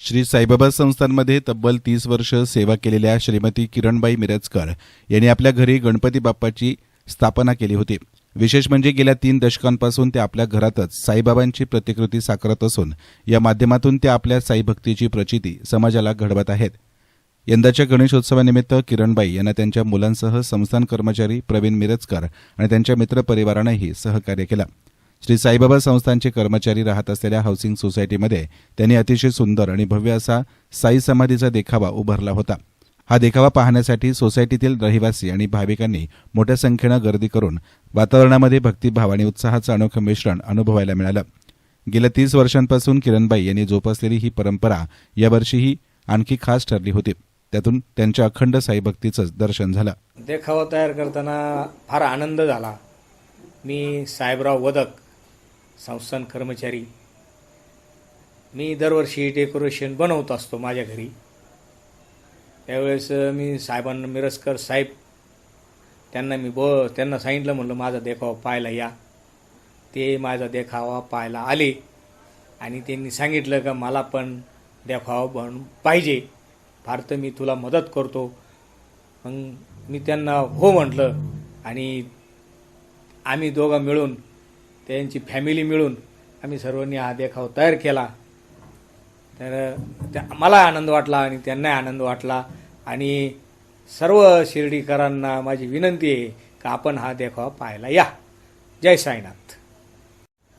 श्री साईबाबा संस्थांमध्ये तब्बल तीस वर्ष सेवा केलेल्या श्रीमती किरणबाई मिरजकर यांनी आपल्या घरी गणपती बाप्पाची स्थापना केली होती. विशेष म्हणजे गेल्या तीन दशकांपासून ते आपल्या घरातच साईबाबांची प्रतिकृती साकारत असून या माध्यमातून ते आपल्या साईभक्तीची प्रचिती समाजाला घडवत आहेत. यंदाच्या गणेशोत्सवानिमित्त किरणबाई यांना त्यांच्या मुलांसह संस्थान कर्मचारी प्रवीण मिरजकर आणि त्यांच्या मित्रपरिवारानंही सहकार्य केलं. श्री साईबाबा संस्थानचे कर्मचारी राहत असलेल्या हाऊसिंग सोसायटीमध्ये त्यांनी अतिशय सुंदर आणि भव्य असा साई समाधीचा देखावा उभारला होता. हा देखावा पाहण्यासाठी सोसायटीतील रहिवासी आणि भाविकांनी मोठ्या संख्येनं गर्दी करून वातावरणामध्ये भक्तिभाव आणि उत्साहाचं अनोखं मिश्रण अनुभवायला मिळालं. गेल्या तीस वर्षांपासून किरणबाई यांनी जोपासलेली ही परंपरा यावर्षीही आणखी खास ठरली होती. त्यातून त्यांच्या अखंड साईभक्तीचंच दर्शन झालं. देखावा तयार करताना फार आनंद झाला. मी साहेबराव वदक संस्थान कर्मचारी. मी दरवर्षी डेकोरेशन बनवत असतो माझ्या घरी. त्यावेळेस मी साहेबांना मिरसकर साहेब त्यांना मी ब त्यांना सांगितलं म्हणलं माझा देखावा पाहायला या. ते माझा देखावा पाहायला आले आणि त्यांनी सांगितलं का मला पण देखावा बन पाहिजे. फार तर मी तुला मदत करतो. मग मी त्यांना हो म्हटलं आणि आम्ही दोघं मिळून त्यांची फॅमिली मिळून आम्ही सर्वांनी हा देखाव तयार केला. तर त्या मला आनंद वाटला आणि त्यांनाही आनंद वाटला. आणि सर्व शिर्डीकरांना माझी विनंती आहे का आपण हा देखावा पाहायला या. जय साईनाथ.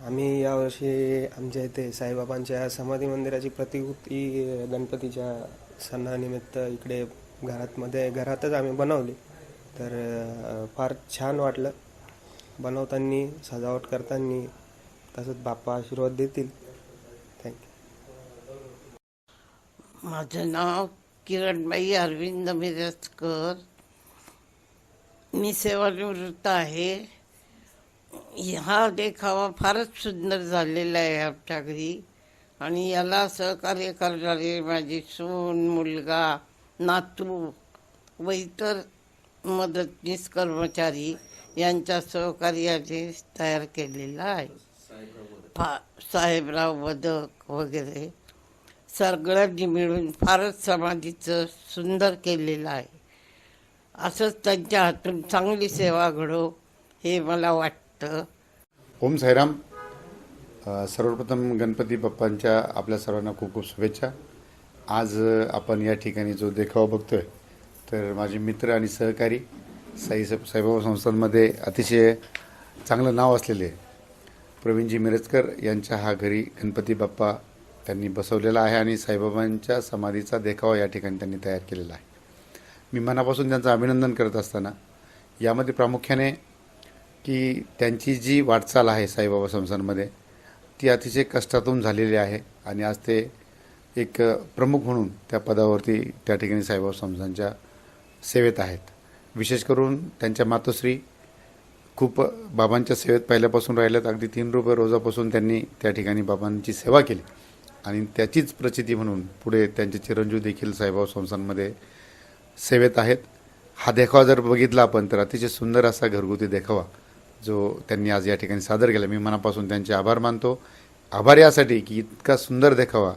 आम्ही यावर्षी आमच्या इथे साईबाबांच्या समाधी मंदिराची प्रतिकृती गणपतीच्या सणानिमित्त इकडे घरातमध्ये घरातच आम्ही बनवली. तर फार छान वाटलं. बनवताना सजावट करताना तसंच बाप्पा आशीर्वाद देतील. थँक्यू माझं नाव किरणबाई अरविंद मिरजकर. मी सेवानिवृत्त आहे. हा देखावा फारच सुंदर झालेला आहे आमच्या घरी. आणि याला सहकार्य करणारे माझी सून मुलगा नातू व इतर मदतनीस कर्मचारी यांच्या सहकार्याने तयार केलेला आहे. फा साहेबराव वदक वगैरे सगळ्यांनी मिळून फारच समाधीचं सुंदर केलेलं आहे. असंच त्यांच्या हातून चांगली सेवा घडो हे मला वाटतं. ओम साईराम. सर्वप्रथम गणपती बाप्पांच्या आपल्या सर्वांना खूप खूप शुभेच्छा. आज आपण या ठिकाणी जो देखावा बघतोय तर माझे मित्र आणि सहकारी साई साईबाबा संस्थांमध्ये अतिशय चांगलं नाव असलेले प्रवीणजी मिरजकर यांच्या हा घरी गणपती बाप्पा त्यांनी बसवलेला आहे आणि साईबाबांच्या समाधीचा देखावा या ठिकाणी त्यांनी तयार केलेला आहे. मी मनापासून त्यांचं अभिनंदन करत असताना यामध्ये प्रामुख्याने की त्यांची जी वाटचाल आहे साईबाबा संस्थांमध्ये ती अतिशय कष्टातून झालेली आहे आणि आज ते एक प्रमुख म्हणून त्या पदावरती त्या ठिकाणी साईबाबा संस्थांच्या सेवेत आहेत. विशेष करून त्यांच्या मातोश्री खूप बाबांच्या सेवेत पहिल्यापासून राहिल्यात. अगदी तीन रुपये रोजापासून त्यांनी त्या ठिकाणी बाबांची सेवा केली. आणि त्याचीच प्रचिती म्हणून पुढे त्यांचे चिरंजीव देखील साईबाबा संस्थांमध्ये सेवेत आहेत. हा देखावा जर बघितला आपण तर अतिशय सुंदर असा घरगुती देखावा जो त्यांनी आज या ठिकाणी सादर केला. मी मनापासून त्यांचे आभार मानतो. आभार यासाठी की इतका सुंदर देखावा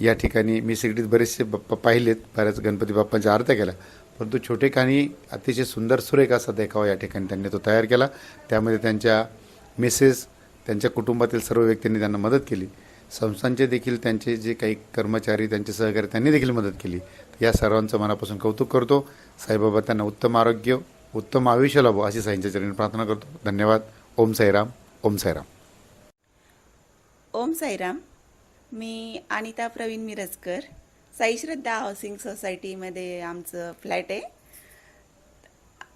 या ठिकाणी मी सिगडीत बरेचसे बाप्पा पाहिलेत. बऱ्याच गणपती बाप्पांच्या आरत्या केल्या. परंतु छोटे काणी अतिशय सुंदर सुरेख असा देखावा या ठिकाणी त्यांनी तो तयार केला. त्यामध्ये त्यांच्या मिसेस त्यांच्या कुटुंबातील सर्व व्यक्तींनी त्यांना मदत केली. संस्थांचे देखील त्यांचे जे काही कर्मचारी त्यांचे सहकारी त्यांनी देखील मदत केली. या सर्वांचं मनापासून कौतुक करतो. साईबाबा त्यांना उत्तम आरोग्य उत्तम आयुष्य लाभो अशी साईंच्या चरणी प्रार्थना करतो. धन्यवाद. ओम साईराम. ओम साईराम. ओम साईराम. मी अनिता प्रवीण मिरजकर. साई श्रद्धा हाऊसिंग सोसायटीमध्ये आमचं फ्लॅट आहे.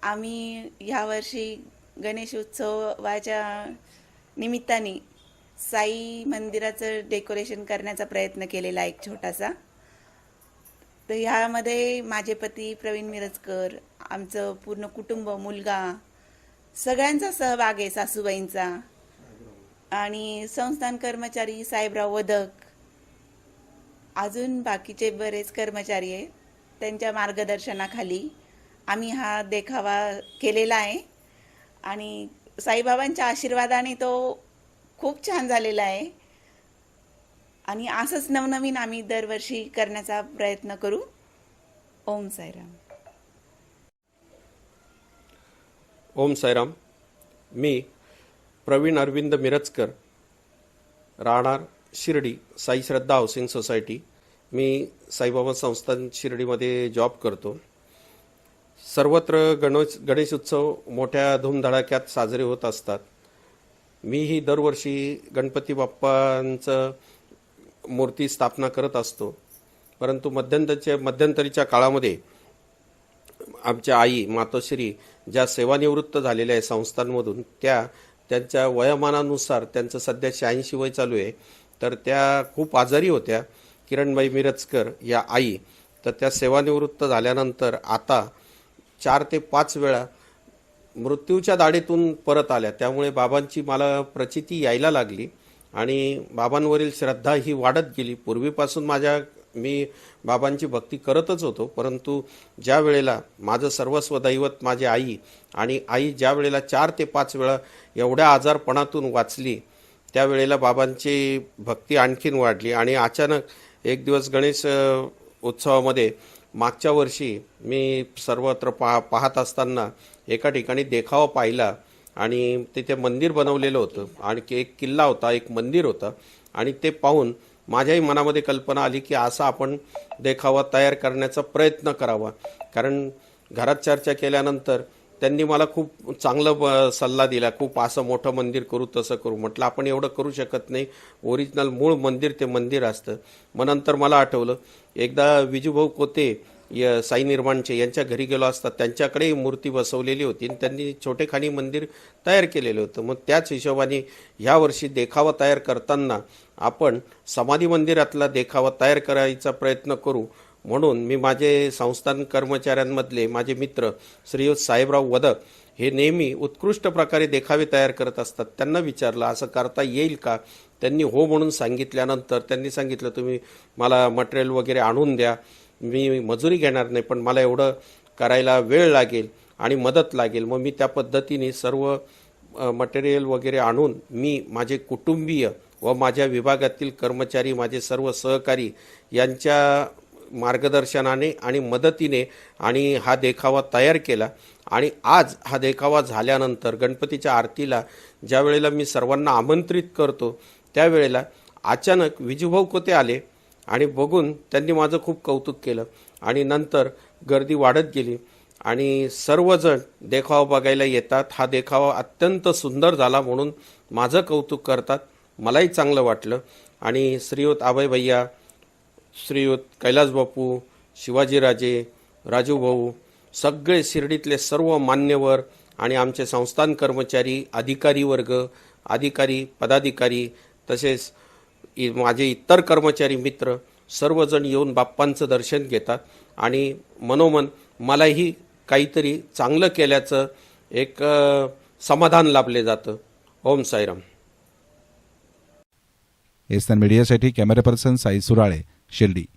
आम्ही ह्यावर्षी गणेश उत्सवाच्या निमित्ताने साई मंदिराचं डेकोरेशन करण्याचा प्रयत्न केलेला एक छोटासा. तर ह्यामध्ये माझे पती प्रवीण मिरजकर आमचं पूर्ण कुटुंब मुलगा सगळ्यांचा सहभाग आहे सासूबाईंचा. आणि संस्थान कर्मचारी साहेबराव वदक अजून बाकीचे बरेच कर्मचारी आहेत त्यांच्या मार्गदर्शनाखाली आम्ही हा देखावा केलेला आहे. आणि साईबाबांच्या आशीर्वादाने तो खूप छान झालेला आहे. आणि असंच नवनवीन आम्ही दरवर्षी करण्याचा प्रयत्न करू. ओम साईराम. ओम साईराम. मी प्रवीण अरविंद मिरजकर राहणार शिर्डी साई श्रद्धा हाऊसिंग सोसायटी. मी साईबाबा संस्थान शिर्डीमध्ये जॉब करतो. सर्वत्र गणेश गणेश उत्सव मोठ्या धूमधडाक्यात साजरे होत असतात. मीही दरवर्षी गणपती बाप्पांचं मूर्ती स्थापना करत असतो. परंतु मध्यंतरच्या मध्यंतरीच्या काळामध्ये आमच्या आई मातोश्री ज्या सेवानिवृत्त झालेल्या आहे संस्थांमधून त्या त्यांच्या वयोमानानुसार त्यांचं सध्या शहाऐंशी वय चालू आहे. तर त्या खूप आजारी होत्या. किरणबाई मिरजकर या आई तर त्या सेवानिवृत्त झाल्यानंतर आता चार ते पाच वेळा मृत्यूच्या दाढेतून परत आल्या. त्यामुळे बाबांची मला प्रचिती यायला लागली आणि बाबांवरील श्रद्धा ही वाढत गेली. पूर्वीपासून माझ्या मी बाबांची भक्ती करतच होतो परंतु ज्या वेळेला माझं सर्वस्व दैवत माझी आई आणि आई ज्या वेळेला चार ते पाच वेळा एवढ्या आजारपणातून वाचली त्यावेळेला बाबांची भक्ती आणखीन वाढली आणि अचानक एक दिवस गणेश उत्सवामध्ये मागच्या वर्षी मी सर्वत्र पा पाहत असताना एका ठिकाणी देखावा पाहिला आणि तिथे मंदिर बनवलेलं होतं. आणि एक किल्ला होता एक मंदिर होतं आणि ते पाहून माझ्याही मनामध्ये कल्पना आली की असा आपण देखावा तयार करण्याचा प्रयत्न करावा. कारण घरात चर्चा केल्यानंतर त्यांनी मला खूप चांगलं ब- सल्ला दिला. खूप असं मोठं मंदिर करू तसं करू. म्हटलं आपण एवढं करू शकत नाही. ओरिजिनल मूळ मंदिर ते मंदिर असतं. मग नंतर मला आठवलं एकदा विजूभाऊ कोते य साई निर्माणचे यांच्या घरी गेलो असता त्यांच्याकडे मूर्ती बसवलेली होती आणि त्यांनी छोटेखानी मंदिर तयार केलेलं होतं. मग त्याच हिशोबाने ह्या वर्षी देखावा तयार करताना आपण समाधी मंदिरातला देखावा तयार करायचा प्रयत्न करू. म्हणून मी माझे संस्थान कर्मचाऱ्यांमधले माझे मित्र श्रीयुत साहेबराव वदक हे नेहमी उत्कृष्ट प्रकारे देखावे तयार करत असतात. त्यांना विचारलं असं करता येईल का? त्यांनी हो म्हणून सांगितल्यानंतर त्यांनी सांगितलं तुम्ही मला मटेरियल वगैरे आणून द्या. मी मजुरी घेणार नाही पण मला एवढं करायला वेळ लागेल आणि मदत लागेल. मग मी त्या पद्धतीने सर्व मटेरियल वगैरे आणून मी माझे कुटुंबीय व माझ्या विभागातील कर्मचारी माझे सर्व सहकारी यांच्या मार्गदर्शनाने आणि मदतीने आणि हा देखावा तयार केला. आणि आज हा देखावा झाल्यानंतर गणपतीच्या आरतीला ज्या वेळेला मी सर्वांना आमंत्रित करतो त्यावेळेला अचानक विजूभाऊ कोते आले आणि बघून त्यांनी माझं खूप कौतुक केलं. आणि नंतर गर्दी वाढत गेली आणि सर्वजण देखावा बघायला येतात. हा देखावा अत्यंत सुंदर झाला म्हणून माझं कौतुक करतात. मलाही चांगलं वाटलं. आणि श्रीयुत अभय भैया श्रीयुत कैलास बापू शिवाजीराजे राजूभाऊ सगळे शिर्डीतले सर्व मान्यवर आणि आमचे संस्थान कर्मचारी अधिकारी वर्ग अधिकारी पदाधिकारी तसेच माझे इतर कर्मचारी मित्र सर्वजण येऊन बाप्पांचं दर्शन घेतात आणि मनोमन मलाही काहीतरी चांगलं केल्याचं एक समाधान लाभले जातं. ओम साईराम. एस्तान मीडियासाठी कॅमेरा पर्सन साई सुराळे. शिर्डी